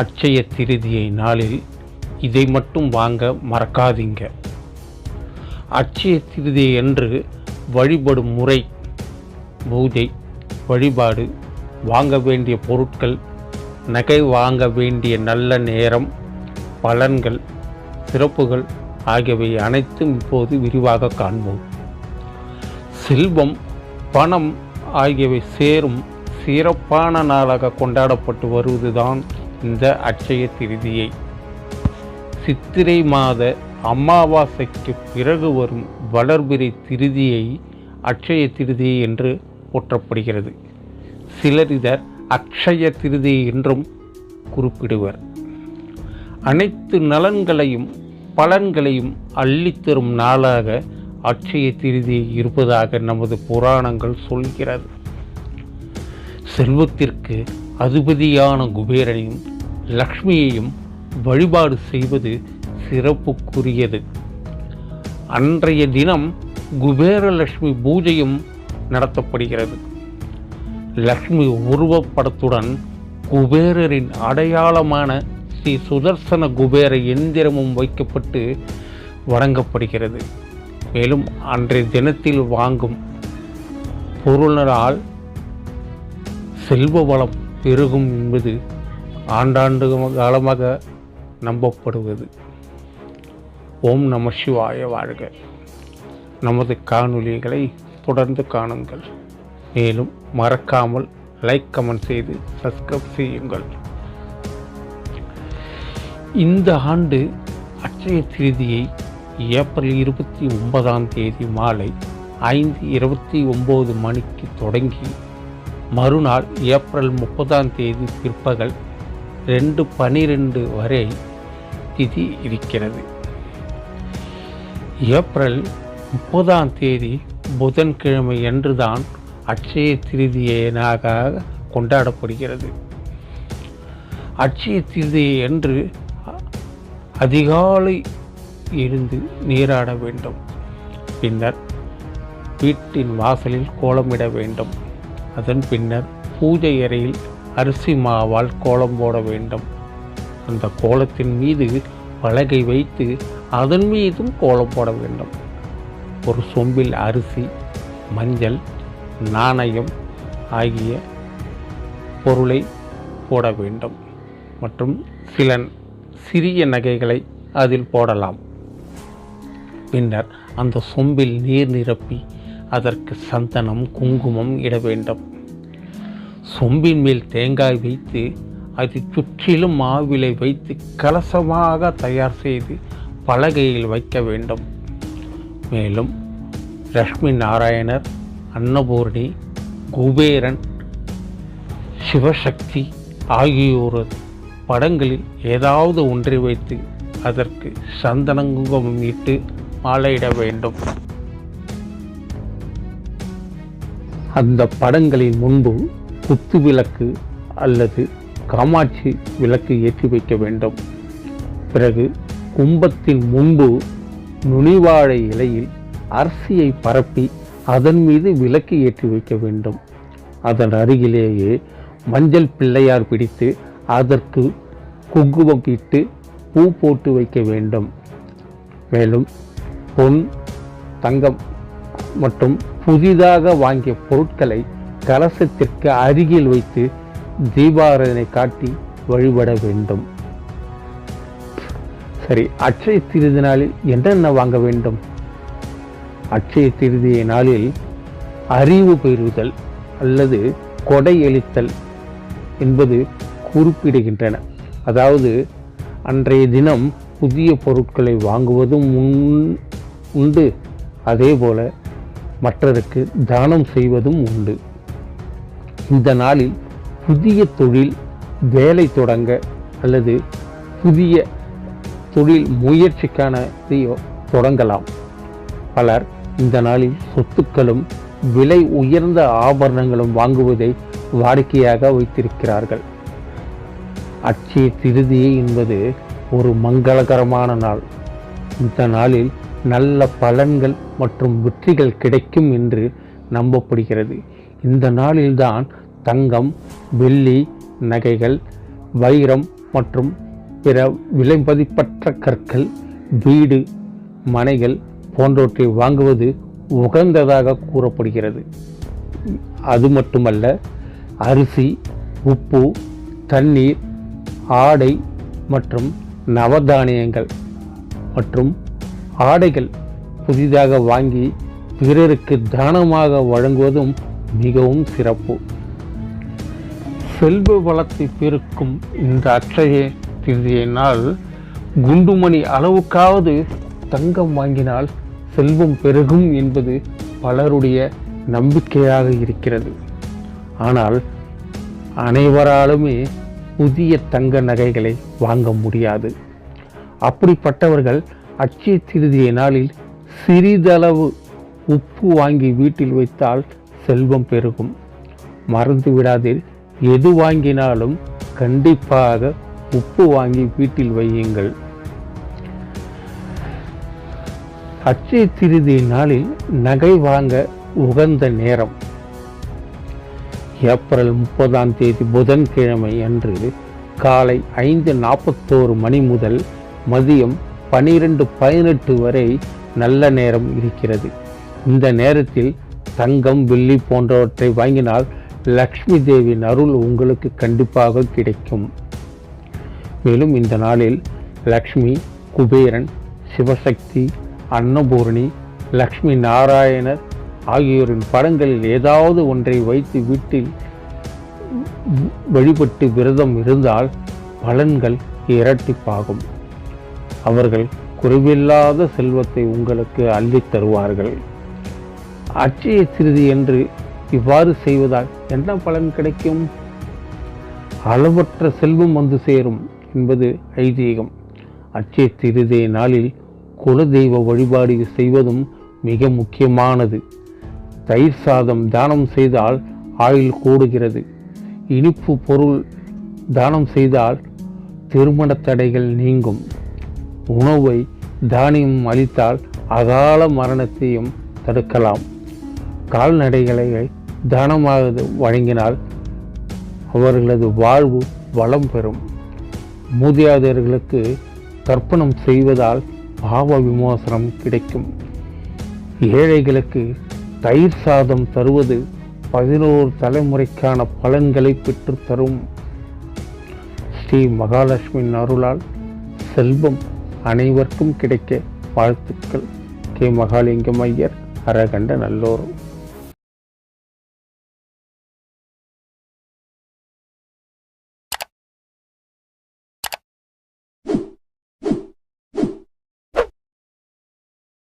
அட்சய திருதியை நாளில் இதை மட்டும் வாங்க மறக்காதீங்க. அட்சய திருதி என்று வழிபடும் முறை பூஜை வழிபாடு வாங்க வேண்டிய பொருட்கள் நகை வாங்க வேண்டிய நல்ல நேரம் பலன்கள் சிறப்புகள் ஆகியவை அனைத்தும் இப்போது விரிவாக காண்போம். செல்வம் பணம் ஆகியவை சேரும் சிறப்பான நாளாக கொண்டாடப்பட்டு வருவதுதான் இந்த அட்சய திருதியை சித்திரை மாத அமாவாசைக்கு பிறகு வரும் வளர்பிறை திருதியை அட்சய திருதி என்று போற்றப்படுகிறது. சிலர் இதர் அக்ஷய திருதி என்றும் குறிப்பிடுவர். அனைத்து நலன்களையும் பலன்களையும் அள்ளித்தரும் நாளாக அட்சய திருதி இருப்பதாக நமது புராணங்கள் சொல்கிறது. செல்வத்திற்கு அதிபதியான குபேரனையும் லக்ஷ்மியையும் வழிபாடு செய்வது சிறப்புக்குரியது. அன்றைய தினம் குபேரலட்சுமி பூஜையும் நடத்தப்படுகிறது. லக்ஷ்மி உருவப்படத்துடன் குபேரரின் அடையாளமான ஸ்ரீ சுதர்சன குபேர எந்திரமும் வைக்கப்பட்டு வழங்கப்படுகிறது மேலும் அன்றைய தினத்தில் வாங்கும் பொருளால் செல்வ வளம் பெருகும் என்பது ஆண்டாண்டு காலமாக நம்பப்படுவது. ஓம் நம சிவாய வாழ்க. நமது காணொளிகளை தொடர்ந்து காணுங்கள். மேலும் மறக்காமல் லைக் கமெண்ட் செய்து சப்ஸ்கிரைப் செய்யுங்கள். இந்த ஆண்டு அட்சய திருதியை ஏப்ரல் இருபத்தி ஒன்பதாம் தேதி மாலை ஐந்து இருபத்தி ஒம்பது மணிக்கு தொடங்கி மறுநாள் ஏப்ரல் முப்பதாம் தேதி பிற்பகல் ரெண்டு பனிரெண்டு வரை திதி இருக்கிறது. ஏப்ரல் முப்பதாம் தேதி புதன்கிழமை என்றுதான் அட்சய திருதியனாக கொண்டாடப்படுகிறது. அட்சய திருதி என்று அதிகாலை இருந்து நீராட வேண்டும். பின்னர் வீட்டின் வாசலில் கோலமிட வேண்டும். அதன் பின்னர் பூஜை அறையில் அரிசி மாவால் கோலம் போட வேண்டும். அந்த கோலத்தின் மீது பலகை வைத்து அதன் மீதும் கோலம் போட வேண்டும். ஒரு சொம்பில் அரிசி மஞ்சள் நாணயம் ஆகிய பொருளை போட வேண்டும். மற்றும் சில சிறிய நகைகளை அதில் போடலாம். பின்னர் அந்த சொம்பில் நீர் நிரப்பி அதற்கு சந்தனம் குங்குமம் இட வேண்டும். சொம்பின் மேல் தேங்காய் வைத்து அதை சுற்றிலும் மாவிலை வைத்து கலசமாக தயார் செய்து பலகையில் வைக்க வேண்டும். மேலும் லக்ஷ்மி நாராயணர் அன்னபூர்ணி குபேரன் சிவசக்தி ஆகியோர் படங்களில் ஏதாவது ஒன்றை வைத்து அதற்கு சந்தனங்குமம் இட்டு மாலையிட வேண்டும். அந்த படங்களின் முன்பு குத்து விளக்கு அல்லது காமாட்சி விளக்கு ஏற்றி வைக்க வேண்டும். பிறகு கும்பத்தின் முன்பு நுனிவாழை இலையில் அரிசியை பரப்பி அதன் மீது விளக்கு ஏற்றி வைக்க வேண்டும். அதன் அருகிலேயே மஞ்சள் பிள்ளையார் பிடித்து அதற்கு குங்குமம் இட்டு பூ போட்டு வைக்க வேண்டும். மேலும் பொன் தங்கம் மற்றும் புதிதாக வாங்கிய பொருட்களை கலசத்திற்கு அருகில் வைத்து தீபாராதனை காட்டி வழிபட வேண்டும். சரி அட்சய திருதி நாளில் என்னென்ன வாங்க வேண்டும்? அட்சய திருதிய நாளில் அறிவு பெறுதல் அல்லது கொடை எழுத்தல் என்பது குறிப்பிடுகின்றன. அதாவது அன்றைய தினம் புதிய பொருட்களை வாங்குவதும் உண்- உண்டு. அதேபோல மற்றருக்கு தானம் செய்வதும் உண்டு. இந்த நாளில் புதிய தொழில் வேலை தொடங்க அல்லது புதிய தொழில் முயற்சிக்கானதையோ தொடங்கலாம். பலர் இந்த நாளில் சொத்துக்களும் விலை உயர்ந்த ஆபரணங்களும் வாங்குவதை வாடிக்கையாக வைத்திருக்கிறார்கள். அச்சய திருதி என்பது ஒரு மங்களகரமான நாள். இந்த நாளில் நல்ல பலன்கள் மற்றும் வெற்றிகள் கிடைக்கும் என்று நம்பப்படுகிறது. இந்த நாளில்தான் தங்கம் வெள்ளி நகைகள் வைரம் மற்றும் பிற விலைமதிப்பற்ற கற்கள் வீடு மனைகள் போன்றவற்றை வாங்குவது உகந்ததாக கூறப்படுகிறது. அது மட்டுமல்ல அரிசி உப்பு தண்ணீர் ஆடை மற்றும் நவதானியங்கள் மற்றும் ஆடைகள் புதிதாக வாங்கி பிறருக்கு தானமாக வழங்குவதும் மிகவும் சிறப்பு. செல்வ வளத்தை பெருக்கும் இந்த அற்றைய திதியினால் குண்டுமணி அளவுக்காவது தங்கம் வாங்கினால் செல்வம் பெருகும் என்பது பலருடைய நம்பிக்கையாக இருக்கிறது. ஆனால் அனைவராலுமே புதிய தங்க நகைகளை வாங்க முடியாது. அப்படிப்பட்டவர்கள் அச்சய திருதிய நாளில் சிறிதளவு உப்பு வாங்கி வீட்டில் வைத்தால் செல்வம் பெருகும். மறந்து விடாதீர். எது வாங்கினாலும் கண்டிப்பாக உப்பு வாங்கி வீட்டில் வையுங்கள். அச்சய திருதி நாளில் நகை வாங்க உகந்த நேரம். ஏப்ரல் முப்பதாம் தேதி புதன்கிழமை அன்று காலை ஐந்து நாற்பத்தோரு மணி முதல் மதியம் பனிரெண்டு பதினெட்டு வரை நல்ல நேரம் இருக்கிறது. இந்த நேரத்தில் தங்கம் வெள்ளி போன்றவற்றை வாங்கினால் லக்ஷ்மி தேவியின் அருள் உங்களுக்கு கண்டிப்பாக கிடைக்கும். மேலும் இந்த நாளில் லக்ஷ்மி குபேரன் சிவசக்தி அன்னபூரணி லக்ஷ்மி நாராயணர் ஆகியோரின் படங்களில் ஏதாவது ஒன்றை வைத்து வீட்டில் வழிபட்டு விரதம் இருந்தால் பலன்கள் இரட்டிப்பாகும். அவர்கள் குறைவில்லாத செல்வத்தை உங்களுக்கு அள்ளித் தருவார்கள். அச்சய திருதி என்று இவ்வாறு செய்வதால் என்ன பலன் கிடைக்கும்? அளவற்ற செல்வம் வந்து சேரும் என்பது ஐதீகம். அச்சய திருதே நாளில் குலதெய்வ வழிபாடு செய்வதும் மிக முக்கியமானது. தயிர் சாதம் தானம் செய்தால் ஆயுள் கூடுகிறது. இனிப்பு பொருள் தானம் செய்தால் திருமண தடைகள் நீங்கும். உணவை தானியம் அளித்தால் அகால மரணத்தையும் தடுக்கலாம். கால்நடைகளை தானமாக வழங்கினால் அவர்களது வாழ்வு வளம் பெறும். மூதியாதர்களுக்கு தர்ப்பணம் செய்வதால் பாவ விமோசனம் கிடைக்கும். ஏழைகளுக்கு தயிர் சாதம் தருவது பதினோரு தலைமுறைக்கான பலன்களை பெற்று தரும். ஸ்ரீ மகாலட்சுமியின் அருளால் செல்வம் அனைவருக்கும் கிடைக்க வாழ்த்துக்கள். கே மகாலிங்கம் ஐயர் அரகண்ட நல்லோரும்